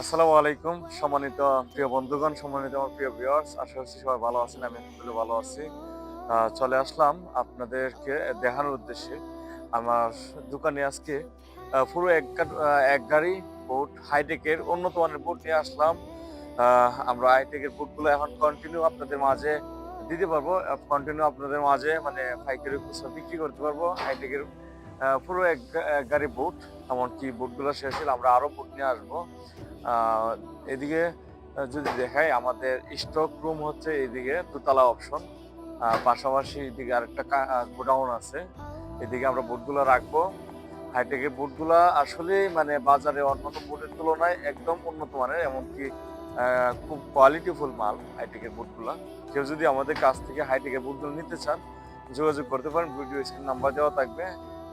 আসসালামু আলাইকুম, সম্মানিত প্রিয় বন্ধুগণ, সম্মানিত আমার প্রিয় ভিউয়ার্স আশা করছি সবাই ভালো আছেন, আমি আসলে ভালো আছি। চলে আসলাম আপনাদেরকে দেখানোর উদ্দেশ্যে। আমার দোকানে আজকে পুরো এক এক গাড়ি বোট হাইটেকের উন্নত মানের বোট নিয়ে আসলাম। আমরা হাইটেকের বোটগুলো এখন কন্টিনিউ আপনাদের মাঝে দিতে পারব। কন্টিনিউ আপনাদের মাঝে মানে পাইকারি বিক্রি করতে পারব। হাইটেকের পুরো এক গাড়ি বুট এমনকি বোটগুলো শেষ হলে আমরা আরও বুট নিয়ে আসব। এদিকে যদি দেখাই, আমাদের স্টক রুম হচ্ছে এইদিকে দুতলা অপশন পাশাপাশি এদিকে আরেকটা গোডাউন আছে। এদিকে আমরা বোটগুলো রাখব। হাইটেকের বোটগুলো আসলে মানে বাজারে অন্যান্য বুটের তুলনায় একদম উন্নত মানের, এমনকি খুব কোয়ালিটিফুল মাল হাইটেকের বোটগুলো কেউ যদি আমাদের কাছ থেকে হাইটেকের বোটগুলো নিতে চান, যোগাযোগ করতে পারেন। ভিডিও স্ক্রিন নাম্বার দেওয়া থাকবে।